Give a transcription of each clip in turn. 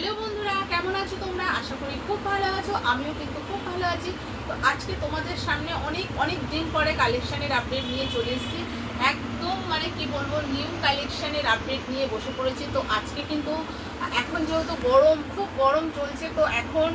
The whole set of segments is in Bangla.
হ্যালো বন্ধুরা, কেমন আছো তোমরা? আশা করি খুব ভালো আছো, আমিও কিন্তু খুব ভালো আছি। তো আজকে তোমাদের সামনে অনেক অনেক দিন পরে কালেকশানের আপডেট নিয়ে চলে এসেছি। একদম মানে কি বলব নিউ কালেকশনের আপডেট নিয়ে বসে পড়েছি। তো আজকে কিন্তু এখন যেহেতু গরম, খুব গরম চলছে, তো এখন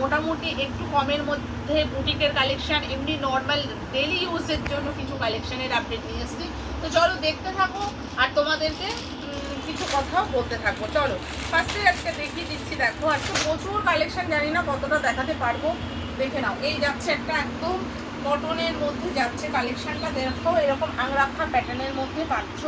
মোটামুটি একটু কমের মধ্যে বুটিকের কালেকশান, এমনি নর্মাল ডেলি ইউজের জন্য কিছু কালেকশানের আপডেট নিয়ে এসেছি। তো চলো দেখতে থাকো, আর তোমাদেরকে কিছু কথাও বলতে থাকব। চলো ফার্স্টে আজকে দেখিয়ে দিচ্ছি, দেখো, আজকে প্রচুর কালেকশন জানি না কতটা দেখাতে পারব। দেখে নাও, এই যাচ্ছে একটা একদম কটনের মধ্যে যাচ্ছে কালেকশনটা দেখো, এরকম আংরাখা প্যাটার্নের মধ্যে পাচ্ছ।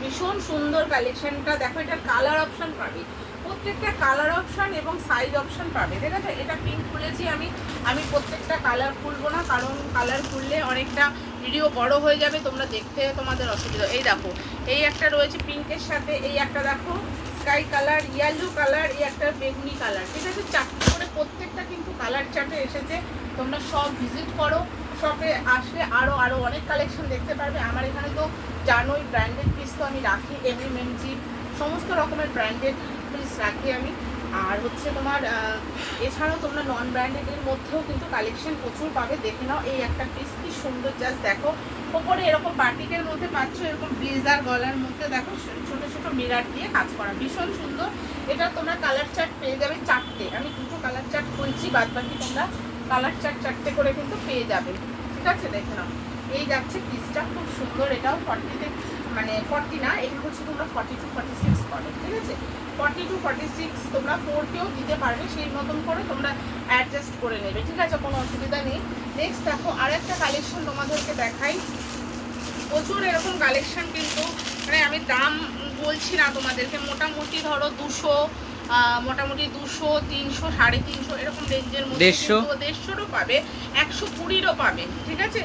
ভীষণ সুন্দর কালেকশনটা দেখো, এটার কালার অপশন পাবে। প্রত্যেকটা কালার অপশান এবং সাইজ অপশন পাবে। ঠিক আছে? এটা পিঙ্ক খুলেছি আমি। আমি প্রত্যেকটা কালার খুলবো না, কারণ কালার খুললে অনেকটা ভিডিও বড় হয়ে যাবে, তোমরা দেখতে তোমাদের অসুবিধা। এই দেখো, এই একটা রয়েছে পিঙ্কের সাথে, এই একটা দেখো স্কাই কালার ইয়েলো কালার এই একটা বেগুনি কালার ঠিক আছে? চারটে করে প্রত্যেকটা কিন্তু কালার চার্টে এসেছে। তোমরা সব ভিজিট করো শপে আসলে আরও আরও অনেক কালেকশন দেখতে পারবে। আমার এখানে তো জানোই ব্র্যান্ডেড পিস তো আমি রাখি এমএম এমজি সমস্ত রকমের ব্র্যান্ডেড পিস রাখি আমি। আর হচ্ছে তোমার এছাড়াও তোমরা নন ব্র্যান্ডেডের মধ্যেও কিন্তু কালেকশন প্রচুর পাবে। দেখে নাও, এই একটা পিস কি সুন্দর জাস্ট দেখো। ওপরে এরকম বাটিকের মধ্যে পাচ্ছ এরকম ব্লেজার গলার মধ্যে, দেখো, ছোট ছোট মিরার দিয়ে কাজ করা। ভীষণ সুন্দর। এটা তোমরা কালার চার্ট পেয়ে যাবে চারটে। আমি দুটো কালার চার্ট খুলছি বাদ বাকি তোমরা কালার চার্ট চারটে করে কিন্তু পেয়ে যাবে। ঠিক আছে? দেখে নাও। এই যাচ্ছে পিসটা খুব সুন্দর। এটাও ফর্টিতে মানে ফর্টি না, এই হচ্ছে তোমরা ফর্টি টু ফর্টি সিক্স করো। ঠিক আছে? ফর্টি টু ফর্টি সিক্স তোমরা ফোরকেও দিতে পারবে সেই মতন করে তোমরা অ্যাডজাস্ট করে নেবে ঠিক আছে? কোনো অসুবিধা নেই। নেক্সট দেখো আরেকটা কালেকশন তোমাদেরকে দেখাই। প্রচুর এরকম কালেকশন কিন্তু মানে আমি দাম বলছি না তোমাদেরকে মোটামুটি ধরো দুশো মোটামুটি দুশো তিনশো সাড়ে তিনশো এরকম রেঞ্জের মধ্যে দেড়শো? দেড়শোরও পাবে একশো কুড়িরও পাবে ঠিক আছে?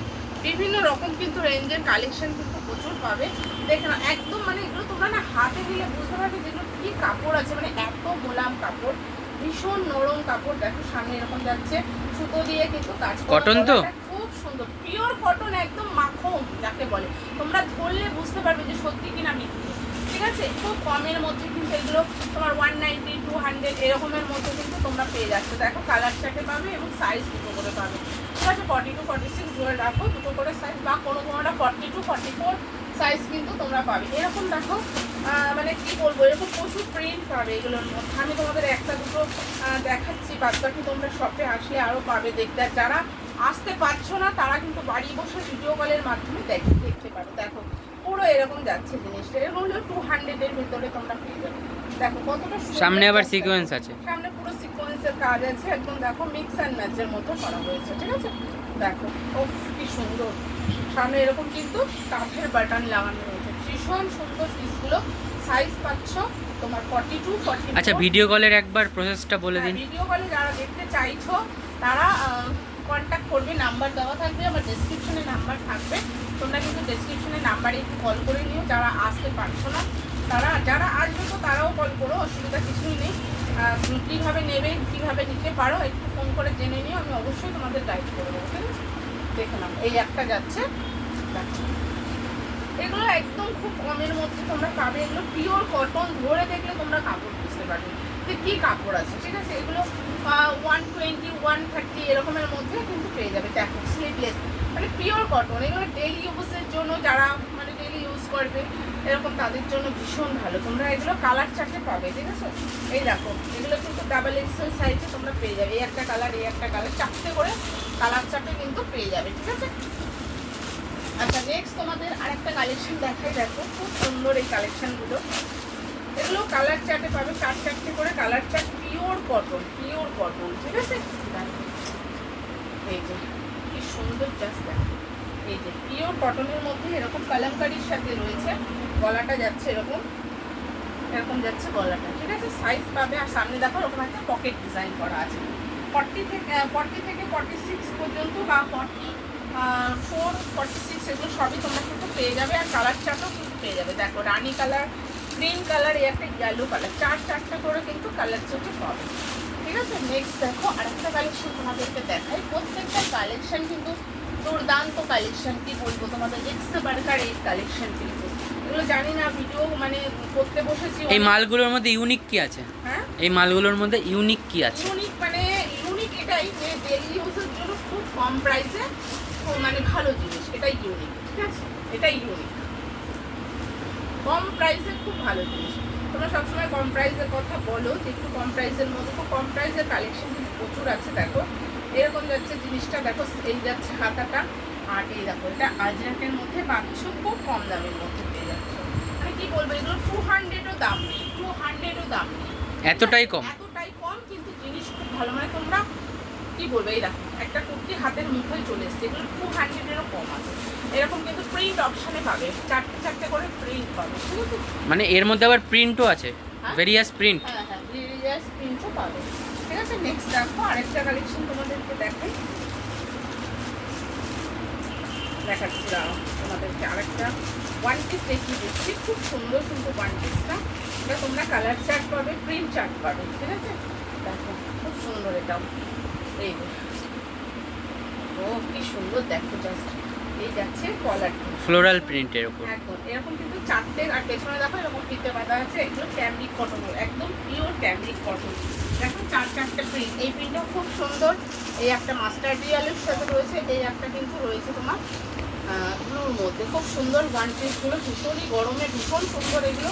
বিভিন্ন রকম কিন্তু রেঞ্জের কালেকশন কিন্তু প্রচুর পাবে। দেখে না একদম মানে এগুলো তোমরা না হাতে দিলে বুঝতে পারবে যেগুলো কি কাপড় আছে? মানে এত গোলাম কাপড় ভীষণ নরম কাপড় দেখো সামনে এরকম যাচ্ছে সুতো দিয়ে কিন্তু কাজ কটন তো? খুব সুন্দর পিওর কটন একদম মাখন যাকে বলে। তোমরা ধরলে বুঝতে পারবে যে সত্যি কিনা মিথ্যে। ঠিক আছে? খুব কমের মধ্যে কিন্তু এগুলো তোমার ওয়ান নাইনটি টু হান্ড্রেড এরকমের মধ্যে কিন্তু তোমরা পেয়ে যাচ্ছ। দেখো কালার চার্টে পাবে এবং সাইজ দুটো করে পাবে। ঠিক আছে? ফর্টি টু ফর্টি সিক্স ধরে রাখো দুটো করে সাইজ বা কোনো কোনোটা forty two forty four size কিন্তু তোমরা পাবে। এরকম দেখো মানে কি বলব এরকম প্রচুর প্রিন্ট পাবে এগুলোর মধ্যে। আমি তোমাদের একটা দুটো দেখাচ্ছি বাদ বাকি তোমরা শপে আসলে আরও পাবে দেখতে। আর যারা আসতে পারছ না তারা কিন্তু বাড়ি বসে ভিডিও কলের মাধ্যমে দেখে দেখতে পারো। দেখো পুরো এরকম যাচ্ছে জিনিসটা। এরকম হলো টু হান্ড্রেডের ভিতরে তোমরা পেয়ে যাবে। দেখো কতটা সামনে আবার। সিকোয়েন্স আছে। সামনে পুরো সিকোয়েন্সের কাজ আছে। একদম দেখো মিক্স অ্যান্ড ম্যাচের মতো করা হয়েছে ঠিক আছে? দেখো ও কি সুন্দর। সামনে এরকম কিন্তু কাঠের বাটন লাগানো রয়েছে। ভীষণ সুন্দর পিসগুলো। সাইজ পাচ্ছ তোমার ফর্টি টু ফর্টি আচ্ছা ভিডিও কলের একবার প্রসেসটা বলে দিন। ভিডিও কলে যারা দেখতে চাইছো তারা কন্ট্যাক্ট করবে নাম্বার দেওয়া থাকবে আমার ডেসক্রিপশনে নাম্বার থাকবে। তোমরা কিন্তু ডেসক্রিপশনে নাম্বারে একটু কল করে নিও যারা আসতে পারছ না তারা যারা আসবে তো তারাও কল করো অসুবিধা কিছুই নেই। কীভাবে নেবে, কীভাবে নিতে পারো, একটু ফোন করে জেনে নিও, আমি অবশ্যই তোমাদের গাইড করে দেবো, ঠিক আছে দেখে নাও, এই একটা যাচ্ছে। এগুলো একদম খুব কমের মধ্যে তোমরা পাবে, এগুলো পিওর কটন ধরে দেখলে তোমরা কাপড় বুঝতে পারবে যে কী কাপড় আছে, ঠিক আছে এগুলো ওয়ান টোয়েন্টি ওয়ান থার্টি এরকমের মধ্যে কিন্তু পেয়ে যাবে, দেখো স্লিভলেস মানে পিওর কটন এগুলো ডেলি ইউজের জন্য যারা মানে ডেলি ইউজ করবে এরকম তাদের জন্য ভীষণ ভালো। তোমরা এগুলো কালার চার্টে পাবে, ঠিক আছে? এই দেখো, এগুলো কিন্তু ডাবল এক্সেল সাইজে তোমরা পেয়ে যাবে। এই একটা কালার এই একটা কালার চারটে করে কালার চার্টে কিন্তু পেয়ে যাবে, ঠিক আছে? আচ্ছা নেক্সট তোমাদের আরেকটা কালেকশন দেখাই, দেখো, খুব সুন্দর এই কালেকশনগুলো এগুলো কালার চার্টে পাবে, চার চারটে করে colour chart pure cotton pure cotton ঠিক আছে? এই যে, কি সুন্দর জাস্ট দেখো। এই যে পিওর কটনের মধ্যে এরকম কালামকারির সাথে রয়েছে। গলাটা যাচ্ছে এরকম। এরকম যাচ্ছে গলাটা, ঠিক আছে? সাইজ পাবে। আর সামনে দেখো, এরকম একটা পকেট ডিজাইন করা আছে। ফর্টি থেকে ফর্টি থেকে ফর্টি সিক্স পর্যন্ত বা ফর্টি ফোর ফর্টি সিক্স এগুলো সবই তোমরা কিন্তু পেয়ে যাবে। আর কালার চার্টও কিন্তু পেয়ে যাবে। দেখো, রানি কালার গ্রিন কালার এই একটা ইয়েলো কালার চার চারটা করে কিন্তু কালার চার্টে পাবে। ঠিক আছে? নেক্সট দেখো, আরেকটা কালেকশন তোমাদেরকে দেখাই। প্রত্যেকটা কালেকশন কিন্তু দুর্দান্ত কালেকশন কি বলব? তোমাদের এক্স বার্কার এই কালেকশন এগুলো জানি না ভিডিও মানে করতে বসেছি এই মালগুলোর মধ্যে ইউনিক কি আছে? হ্যাঁ? এই মালগুলোর মধ্যে ইউনিক কি আছে? ইউনিক মানে ইউনিক এটাই যে ডেলি ইউজের জন্য খুব কম প্রাইসে মানে ভালো জিনিস এটাই ইউনিক ঠিক আছে? এটাই ইউনিক কম প্রাইসে খুব ভালো জিনিস। তোমরা সবসময় কম প্রাইসের কথা বলো যে একটু কম প্রাইসের মধ্যে খুব কম প্রাইসের কালেকশন প্রচুর আছে দেখো। এরকম যাচ্ছে জিনিসটা দেখো এই যাচ্ছে হাতাটা আর এই দেখো এটা আজরাকের মধ্যে পাচ্ছ খুব কম দামের মধ্যে। বলব এগুলো টু হান্ড্রেডও দাম নেই টু হান্ড্রেডও দাম নেই। এতটাই কম? এতটাই কম কিন্তু জিনিস খুব ভালো। মানে তোমরা কি বলবে এই দেখো একটা কুর্তি হাতের মুঠোয় চলে এসছে এগুলো টু হান্ড্রেডেরও কম আছে। এরকম কিন্তু প্রিন্ট অপশনে পাবে চারটে চারটে করে প্রিন্ট পাবে মানে এর মধ্যে আবার প্রিন্টও আছে হ্যাঁ? ভেরিয়াস প্রিন্ট হ্যাঁ হ্যাঁ রিলিজিয়াস প্রিন্টও পাবে ঠিক আছে? নেক্সট দেখো আরেকটা কালেকশন তোমাদেরকে দেখাই। দেখাচ্ছি তোমাদেরকে আরেকটা। ওয়ান পিস দেখিয়ে দিচ্ছি খুব সুন্দর কিন্তু ওয়ান পিসটা এটা তোমরা কালার চার্ট পাবে প্রিন্ট চার্ট পাবে ঠিক আছে? দেখো খুব সুন্দর এটাও। এই ও কি সুন্দর দেখো জাস্ট এই যাচ্ছে কলারটা ফ্লোরাল প্রিন্টের উপর। একদম এরকম কিন্তু চারটে আর পেছনে দেখো এরকম ফিতে বাঁধা আছে এগুলো ক্যামরিক কটন একদম পিওর ক্যামরিক কটন দেখো চার চারটে প্রিন্ট এই প্রিন্টটাও খুব সুন্দর। এই একটা মাস্টার ডিয়ালের সাথে রয়েছে এই একটা কিন্তু রয়েছে তোমার ব্লুর মধ্যে খুব সুন্দর গান পিসগুলো ভীষণই গরমে ভীষণ সুন্দর এগুলো।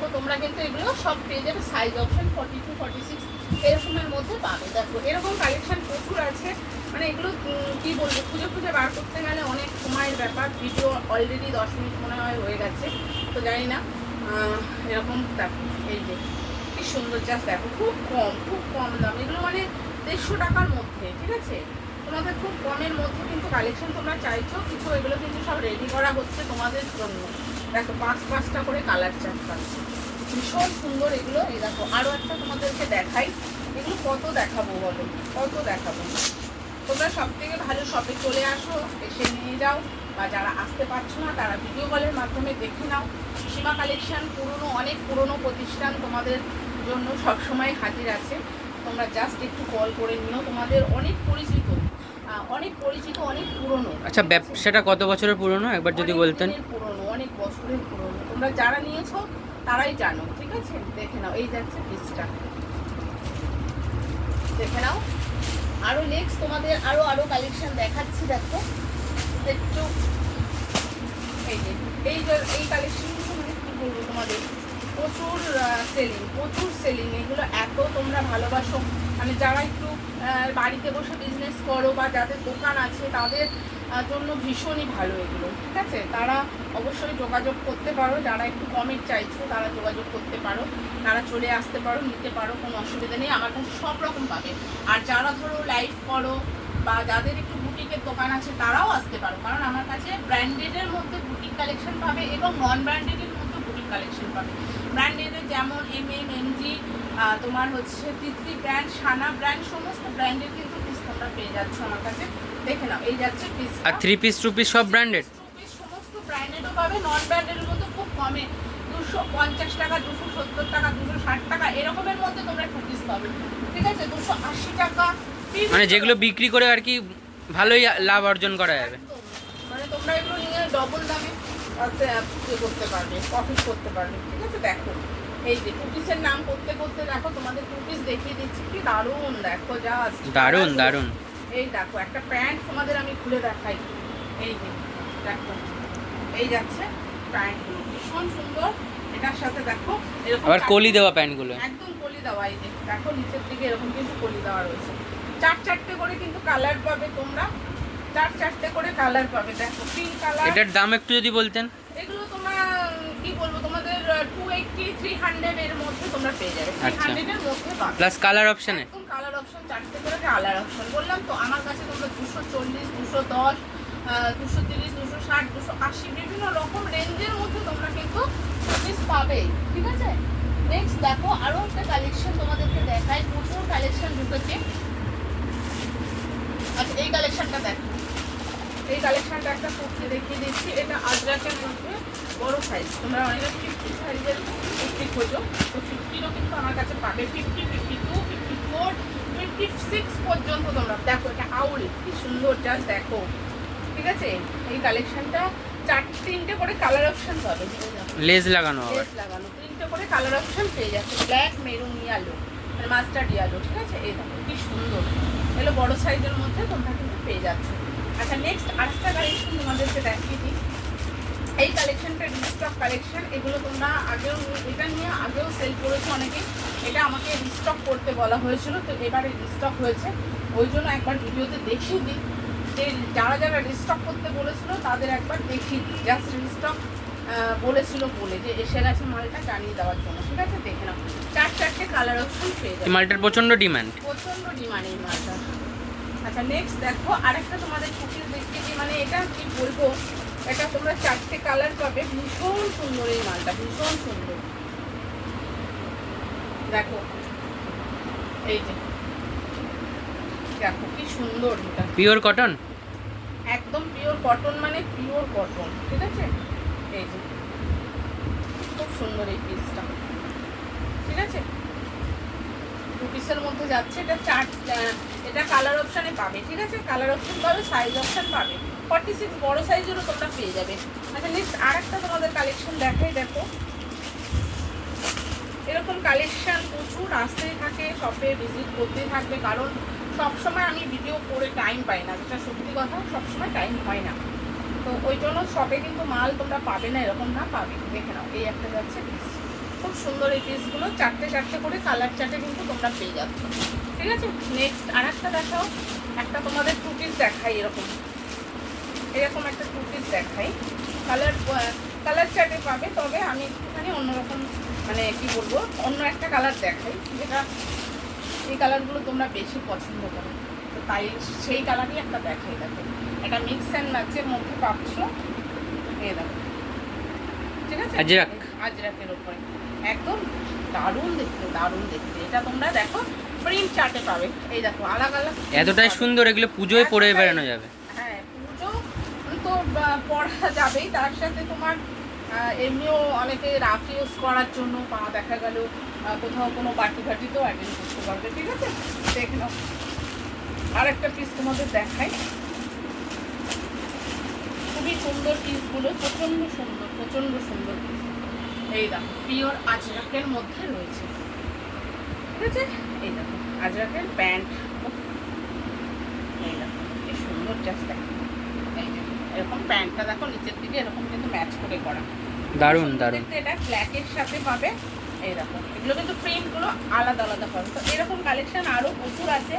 তো তোমরা কিন্তু এগুলো সব পেয়ে size option forty two forty six এরকমের মধ্যে পাবে। দেখো, এরকম কালেকশন প্রচুর আছে। মানে এগুলো কি বলব, খুঁজে খুঁজে বার করতে গেলে অনেক সময়ের ব্যাপার। ভিডিও অলরেডি দশ মিনিট মনে হয় হয়ে গেছে। তো জানি না এরকম দেখো, এই যে, কি সুন্দর জাস্ট দেখো, খুব কম খুব কম দাম। এগুলো মানে দেড়শো টাকার মধ্যে, ঠিক আছে? তোমাদের খুব কমের মধ্যে কিন্তু কালেকশন তোমরা চাইছো, কিছু এগুলো কিন্তু সব রেডি করা হচ্ছে তোমাদের জন্য। দেখো, পাঁচ পাঁচটা করে কালার চার্ট ভীষণ সুন্দর এগুলো। এই দেখো আরও একটা তোমাদেরকে দেখাই। এগুলো কত দেখাবো বলো? কত দেখাবো? তোমরা সব থেকে ভালো শপে চলে আসো, এসে নিয়ে যাও, বা যারা আসতে পারছ না, তারা ভিডিও কলের মাধ্যমে দেখে নাও। সীমা কালেকশন পুরনো, অনেক পুরনো প্রতিষ্ঠান তোমাদের জন্য সবসময় হাজির আছে। তোমরা জাস্ট একটু কল করে নিও। তোমাদের অনেক পরিচিত। অনেক পরিচিত অনেক পুরনো। আচ্ছা ব্যবসাটা কত বছরের পুরনো? একবার যদি বলতেন। পুরনো অনেক বছরের পুরনো। তোমরা যারা নিয়েছো তারাই জানো ঠিক আছে? দেখে নাও এই যাচ্ছে পিসটা দেখে নাও। আরও নেক্সট তোমাদের আরও আরও কালেকশন দেখাচ্ছি দেখো। একটু এই যে এই এই কালেকশনগুলো মানে কি বলব তোমাদের? প্রচুর সেলিং প্রচুর সেলিং এগুলো এত তোমরা ভালোবাসো। মানে যারা একটু বাড়িতে বসে বিজনেস করো বা যাদের দোকান আছে, তাদের জন্য ভীষণই ভালো এগুলো, ঠিক আছে? তারা অবশ্যই যোগাযোগ করতে পারো, যারা একটু কমের চাইছো, তারা যোগাযোগ করতে পারো, তারা চলে আসতে পারো, নিতে পারো, কোনো অসুবিধা নেই, আমার কাছে সব রকম পাবে। আর যারা ধরো লাইভ করো বা যাদের একটু বুটিকের দোকান আছে, তারাও আসতে পারো, কারণ আমার কাছে ব্র্যান্ডেডের মধ্যে বুটিক কালেকশন পাবে এবং নন ব্র্যান্ডেডের মধ্যে বুটিক কালেকশন পাবে। ব্র্যান্ডেডের যেমন এম এম এম জি তোমার হচ্ছে তিতলি ব্র্যান্ড সানা ব্র্যান্ড সমস্ত ব্র্যান্ডের কিন্তু পিস তোমরা পেয়ে যাচ্ছ আমার কাছে। দেখে নাও এই যাচ্ছে পিস আর থ্রি পিস টু পিস সব ব্র্যান্ডেড সমস্ত ব্র্যান্ডেডও পাবে নন ব্র্যান্ডের মধ্যে খুব কমে। দুশো পঞ্চাশ টাকা দুশো সত্তর টাকা দুশো ষাট টাকা এরকমের মধ্যে তোমরা টু পিস পাবে। ঠিক আছে? দুশো আশি টাকা। মানে যেগুলো বিক্রি করে আর কি ভালোই লাভ অর্জন করা যাবে। মানে তোমরা এগুলো নিয়ে ডবল দামে করতে পারবে প্রফিট করতে পারবে। ঠিক আছে? দেখো। এই যে কুকিসের নাম করতে করতে দেখো তোমাদের কুকিস দেখিয়ে দিচ্ছি কি দারুণ দেখো জাস্ট দারুণ দারুণ। এই দেখো একটা প্যান্ট তোমাদের আমি খুলে দেখাই। এই যে দেখো এই যাচ্ছে প্যান্টগুলো ভীষণ সুন্দর। এটার সাথে দেখো এরকম আবার কলি দেওয়া প্যান্টগুলো একদম কলি দেওয়া এই যে দেখো নিচের দিকে এরকম কিন্তু কলি দেওয়া রয়েছে। চার চারটে করে কিন্তু কালার পাবে তোমরা। চার চারটে করে কালার পাবে দেখো পিঙ্ক কালার এটার দাম একটু যদি বলতেন। এগুলো তোমরা কি বলব তোমাদের টু এইটটি থ্রি হান্ড্রেড এর মধ্যে তোমরা পেয়ে যাবে। থ্রি আচ্ছা। হান্ড্রেডের মধ্যে পাবে প্লাস কালার অপশানে একদম কালার অপশন চারটে করে কালার অপশন বললাম তো আমার কাছে তোমরা দুশো চল্লিশ দুশো দশ দুশো তিরিশ দুশো ষাট দুশো আশি বিভিন্ন রকম রেঞ্জের মধ্যে তোমরা কিন্তু পিস পাবে। ঠিক আছে? নেক্সট দেখো আরও একটা কালেকশন তোমাদেরকে দেখাই। প্রচুর কালেকশন ঢুকেছে। আচ্ছা এই কালেকশনটা দেখো। এই কালেকশনটা একটা কুর্তি দেখিয়ে দিচ্ছি। এটা আজরাকের মধ্যে বড় সাইজ তোমরা অনেকে ফিফটি সাইজের কুর্তি খোঁজো। তো ফিফটিরও কিন্তু আমার কাছে পাবে। Fifty fifty two fifty four fifty six পর্যন্ত তোমরা। দেখো এটা আউল। কি সুন্দর জাস্ট দেখো। ঠিক আছে? এই কালেকশনটা চার তিনটে করে কালার অপশন পাবে। লেজ লাগানো আবার লাগানো। তিনটে করে কালার অপশন পেয়ে যাচ্ছে। ব্ল্যাক মেরুন ইয়েলো মানে মাস্টার্ড ইয়ালো ঠিক আছে? এই দেখো কি সুন্দর। এগুলো বড় সাইজের মধ্যে তোমরা কিন্তু পেয়ে যাচ্ছ। আচ্ছা নেক্সট আরেকটা কালেকশন তোমাদেরকে দেখিয়ে দিই। এই কালেকশনটা রিস্টক কালেকশন এগুলো তোমরা আগেও এটা নিয়ে আগেও সেল করেছ অনেকে এটা আমাকে রিস্টক করতে বলা হয়েছিল তো এবারে রিস্টক হয়েছে। ওই জন্য একবার ভিডিওতে দেখিয়ে দিই। যে যারা যারা রিস্টক করতে বলেছিল তাদের একবার দেখিয়ে দিই। জাস্ট রিস্টক বলেছিল বলে যে এসে গেছে মালটা জানিয়ে দেওয়ার জন্য। ঠিক আছে? দেখে নাও। চার চারটে কালার অপশন পেয়ে যাবে। মালটার প্রচণ্ড ডিমান্ড প্রচণ্ড ডিমান্ড এই মালটা আচ্ছা নেক্সট দেখো আরেকটা তোমাদের কুকিজ দেখতে কি মানে এটা কি বলব এটা তোমরা চারটে কালার পাবে ভীষণ সুন্দর এই মালটা ভীষণ সুন্দর। দেখো এই যে দেখো কি সুন্দর এটা। পিওর কটন একদম পিওর কটন মানে পিওর কটন ঠিক আছে? এই যে খুব সুন্দর এই পিসটা ঠিক আছে? পিসের মধ্যে যাচ্ছে, এটা চার এটা কালার অপশানে পাবে, ঠিক আছে? কালার অপশান পাবে সাইজ অপশান পাবে। ফর্টি সিক্স বড়ো সাইজেরও তোমরা পেয়ে যাবে। আচ্ছা নেক্সট আর একটা তোমাদের কালেকশন দেখাই, দেখো। এরকম কালেকশান প্রচুর, আসতেই থাকে শপে ভিজিট করতেই থাকবে, কারণ সবসময় আমি ভিডিও করে টাইম পাই না, যেটা সত্যি কথা, সবসময় টাইম হয় না। তো ওই জন্য শপে কিন্তু মাল তোমরা পাবে না, এরকম না, পাবে। দেখে নাও, এই একটা যাচ্ছে। খুব সুন্দর এই পিসগুলো চারটে চারটে করে কালার চারটে কিন্তু তোমরা পেয়ে যাচ্ছ। ঠিক আছে? নেক্সট আর একটা দেখাও। একটা তোমাদের টু পিস দেখাই এরকম। এরকম একটা টু পিস দেখাই। কালার কালার চার্টে পাবে, তবে আমি একটুখানি অন্যরকম মানে কি বলব, অন্য একটা কালার দেখাই, যেটা এই কালারগুলো তোমরা বেশি পছন্দ করো। তো তাই সেই কালারই একটা দেখাই, দেখো। এটা মিক্স অ্যান্ড ম্যাচের মধ্যে পাচ্ছ। এই দেখো। ঠিক আছে। আজরাকের উপরে। একদম দারুণ দেখতে দারুণ দেখতে। এটা তোমরা দেখো প্রিন্ট চার্টে পাবে। এই দেখো আলাদা আলাদা এতটাই সুন্দর এগুলো পুজোয় পরে এতটাই- বেড়ানো যাবে। হ্যাঁ পুজো তো পড়া যাবেই। তার সাথে তোমার এমনিও অনেকে রাফ ইউজ করার জন্য পা দেখা গেল কোথাও কোনো পার্টি ফার্টিতেও অ্যাটেন্ড করতে পারবে ঠিক আছে? দেখে নাও। আর একটা পিস তোমাদের দেখাই। খুবই সুন্দর পিসগুলো প্রচণ্ড সুন্দর প্রচণ্ড সুন্দর পিস এই দেখো পিওর আজরাকের মধ্যে রয়েছে। ঠিক আছে? এই দেখো আজরাকের প্যান্ট এই দেখো কি সুন্দর জাস্ট দেখো। এরকম প্যান্টটা দেখো নিচের দিকে এরকম কিন্তু ম্যাচ করে করা। দারুণ সুন্দর দারুণ। এটা ব্ল্যাকের সাথে পাবে এই দেখো এগুলো কিন্তু প্রিন্টগুলো আলাদা আলাদা পাবে তো এরকম কালেকশন আরও প্রচুর আছে।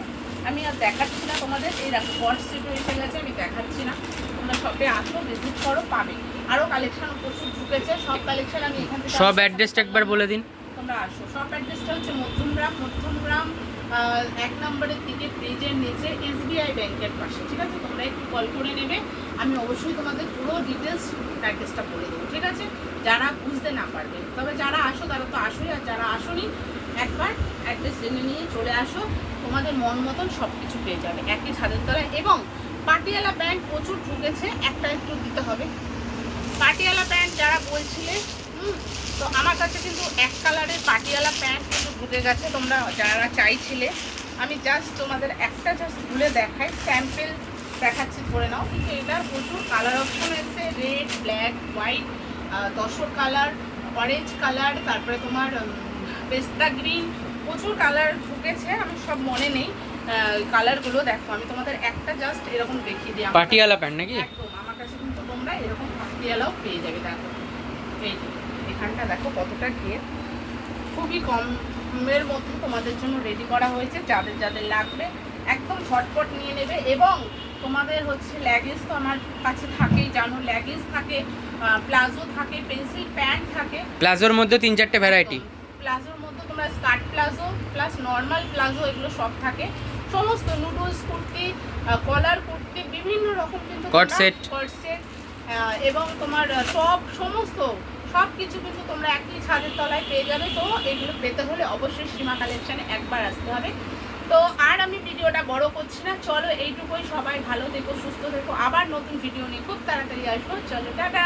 আমি আর দেখাচ্ছি না তোমাদের। এই দেখো বট সিটও এসে গেছে আমি দেখাচ্ছি না। তোমরা শপে আসো ভিজিট করো পাবে। আরও কালেকশন প্রচুর ঢুকেছে সব কালেকশন আমি এখান থেকে সব অ্যাড্রেসটা একবার বলে দিন। তোমরা আসো। সব অ্যাড্রেসটা হচ্ছে মধ্যমগ্রাম মধ্যমগ্রাম এক নম্বরের দিকে ব্রিজের নিচে এসবিআই ব্যাংকের পাশে ঠিক আছে? তোমরা একটু কল করে নেবে। আমি অবশ্যই তোমাদের পুরো ডিটেলস অ্যাড্রেসটা বলে দেবো ঠিক আছে? যারা বুঝতে না পারবে তবে যারা আসো তারা তো আসোই আর যারা আসোনি একবার অ্যাড্রেস জেনে নিয়ে চলে আসো, তোমাদের মন মতন সব কিছু পেয়ে যাবে, একই ছাদের তলায়। এবং পাটিয়ালা ব্যাংক প্রচুর ঢুকেছে, একটা একটু দিতে হবে। পাটিয়ালা প্যান্ট যারা বলছিলে তো আমার কাছে কিন্তু এক কালারের পাটিয়ালা প্যান্ট কিন্তু ঢুকে গেছে, তোমরা যারা চাইছিলে। আমি জাস্ট তোমাদের একটা জাস্ট ভুলে দেখাই স্যাম্পেল দেখাচ্ছি, ধরে নাও। কিন্তু এটার প্রচুর কালার অপশন এসছে রেড ব্ল্যাক হোয়াইট দশর কালার অরেঞ্জ কালার তারপরে তোমার পেস্তা গ্রিন প্রচুর কালার ঢুকেছে আমি সব মনে নেই। কালারগুলো দেখো আমি তোমাদের একটা জাস্ট এরকম দেখিয়ে দিই পাটিয়ালা প্যান্ট নাকি? একদম আমার কাছে কিন্তু তোমরা এরকম পাটিয়ালাও পেয়ে যাবে দেখো। এই এখানটা দেখো কতটা ঘের। খুবই কমের মধ্যে তোমাদের জন্য রেডি করা হয়েছে যাদের যাদের লাগবে একদম ঝটপট নিয়ে নেবে। এবং তোমাদের হচ্ছে ল্যাগেজ তো আমার কাছে থাকেই জানো ল্যাগেজ থাকে প্লাজো থাকে পেন্সিল প্যান্ট থাকে। প্লাজোর মধ্যে তিন চারটে ভ্যারাইটি প্লাজোর মধ্যে তোমরা skirt palazzo plus normal palazzo এগুলো সব থাকে। সমস্ত নুডলস কুর্তি কলার কুর্তি বিভিন্ন রকম কিন্তু Cord set. কট সেট এবং তোমার সব সমস্ত সব কিছু কিন্তু তোমরা একই ছাদের তলায় পেয়ে যাবে। তো এগুলো পেতে হলে অবশ্যই সীমা কালেকশানে একবার আসতে হবে। তো আর আমি ভিডিওটা বড় করছি না। চলো এইটুকুই সবাই ভালো থেকো সুস্থ থেকো। আবার নতুন ভিডিও নিয়ে খুব তাড়াতাড়ি আসব। চলো টাটা!